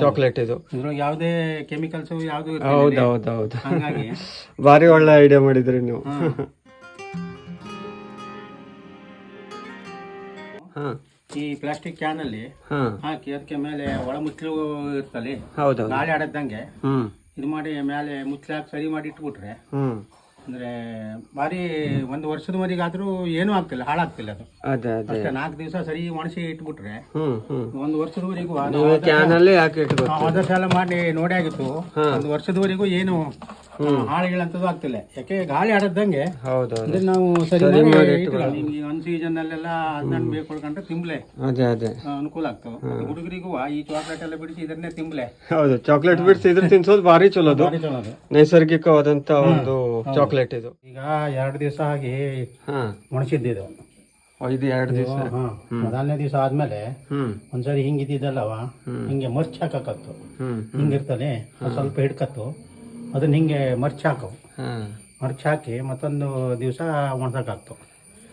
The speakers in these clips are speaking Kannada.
ಚಾಕ್ಲೇಟ್ ಇದು. ಇದ್ರೊಳಗೆ ಯಾವುದೇ ಕೆಮಿಕಲ್ಸ್ ಯಾವುದು ಹೌದು ಹೌದು ಹೌದು. ಹಂಗಾಗಿ. ಭಾರಿ ಒಳ್ಳೆ ಐಡಿಯಾ ಮಾಡಿದ್ರಿ ನೀವು. ಹಾ. ಈ ಪ್ಲಾಸ್ಟಿಕ್ ಕ್ಯಾನ್ ಅಲ್ಲಿ ಹಾ. ಹಾಕಿ ಅದಕ್ಕೆ ಮೇಲೆ ಒಳ ಮುಚ್ಚಲು ಇರ್ತಲ್ಲಿ ಹೌದು ಗಾಳಿ ಆಡದಂಗೆ ಹ್ಮ್. ಇದು ಮಾಡಿ ಮೇಲೆ ಮುಚ್ಚಲಾಕ್ ಹಾಕಿ ಸರಿ ಮಾಡಿ ಇಟ್ಬಿಟ್ರೆ ಅಂದ್ರೆ ಬಾರಿ ಒಂದು ವರ್ಷದ ವರ್ಷದವರೆಗಾದ್ರೂ ಏನೂ ಆಗ್ತಿಲ್ಲ ಹಾಳಾಗ್ತಿಲ್ಲ ಅದು. ಅದೇ ಅದೇ. ಅಷ್ಟೇ ನಾಲ್ಕು ದಿವಸ ಸರಿ ಒಣಸಿ ಇಟ್ಬಿಟ್ರೆ ಹ್ಮ್ ಹ್ಮ್. ಒಂದು ವರ್ಷದವರೆಗೂ ನೀವು ಇಟ್ಕೋ ಆದರ್ಶ ಎಲ್ಲ ಮಾಡಿ ನೋಡಿ ಆಗಿತ್ತು. ಒಂದು ವರ್ಷದವರೆಗೂ ಏನು ಹಾಳುಗಳಂತದ್ದು ಆಗ್ತಿಲ್ಲ. ಯಾಕೆ ಗಾಳಿ ಆಡದಂಗೆ ಹೌದು ನಾವು ಸರಿ ಒಂದು ಸೀಸನ್ ಅಲ್ಲೆಲ್ಲ ಹಣ್ಣು ಬೇಕೊಳ್ಕೊಂಡ್ರೆ ತಿಂಬ್ಲೆ ಅದೇ ಅದೇ. ಅನುಕೂಲ ಆಗ್ತವೆ. ಹುಡುಗರಿಗೂ ಈ ಚಾಕ್ಲೇಟ್ ಎಲ್ಲ ಬಿಡಿಸಿ ಇದನ್ನೇ ತಿಂಬ್ಲೆ ಹೌದು ಚಾಕ್ಲೇಟ್ ಬಿಡ್ಸಿ ಇದ್ರ ತಿನ್ಸೋದು ಭಾರಿ ಚಲೋದು. ನೈಸರ್ಗಿಕವಾದಂತ ಒಂದು ಚಾಕ್ಲೇಟ್ ಇದು. ಈಗ ಎರಡು ದಿವಸ ಆಗಿ ಒಣಸಿದ್ದಿದ್ದು ಇದು. ಎರಡು ದಿವಸ? ಮೊದಲನೇ ದಿವಸ ಆದ್ಮೇಲೆ ಒಂದ್ಸರಿ ಹಿಂಗಿದ್ದಲ್ಲವ ಹಿಂಗೆ ಮರ್ಚ್ ಹಾಕತ್ತು ಹಿಂಗಿರ್ತಾನೆ ಹಿಂಗಿರ್ತದೆ ಸ್ವಲ್ಪ ಹಿಡ್ಕತ್ತು. ಅದನ್ನ ಹಿಂಗೆ ಮರ್ಚ್ ಹಾಕವು. ಮರ್ಚ ಹಾಕಿ ಮತ್ತೊಂದು ದಿವಸ ಒಣಸಕ್ಕಾಗ್ತು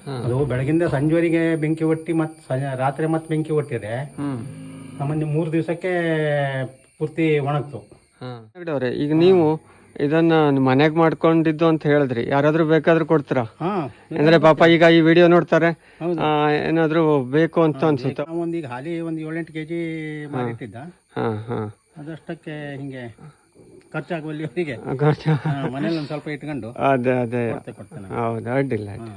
ಹಾ. ಅದು ಬೆಳಗಿಂದ ಸಂಜೆವರೆಗೆ ಬೆಂಕಿ ಒಟ್ಟಿ ಮತ್ತು ರಾತ್ರಿ ಮತ್ತೆ ಬೆಂಕಿ ಒಟ್ಟಿದೆ. ಸಾಮಾನ್ಯ ಮೂರು ದಿವಸಕ್ಕೆ ಪೂರ್ತಿ ಒಣಗ್ತು. ಅವ್ರೆ ಈಗ ನೀವು ಇದನ್ನ ಮನೆಗ್ ಮಾಡ್ಕೊಂಡಿದ್ದು ಅಂತ ಹೇಳಿದ್ರಿ. ಯಾರಾದ್ರೂ ಬೇಕಾದ್ರೂ ಕೊಡ್ತೀರಾ? ಅಂದ್ರೆ ಪಾಪ ಈಗ ಈ ವಿಡಿಯೋ ನೋಡ್ತಾರೆ. ಏನಾದ್ರೂ ಬೇಕು ಅಂತ ಅನ್ಸುತ್ತೆ? ಈಗ ಹಾಲಿ ಒಂದ್ ಏಳೆಂಟು ಕೆಜಿ ಮಾಡಿಟ್ಟಿದ್ದ ಅದಷ್ಟಕ್ಕೆ ಹಿಂಗೆ ಖರ್ಚಾಗುವಲ್ಲಿವರೆಗೆ ಅವರಿಗೆ. ಮನೇಲಿ ಒಂದು ಸ್ವಲ್ಪ ಇಟ್ಕೊಂಡು ಅದೇ ಅದೇ. ಕೊಡ್ತೇನೆ ಹೌದು ಅಡ್ಡಿಲ್ಲ. ಅಡ್ಡಿಲ್ಲ.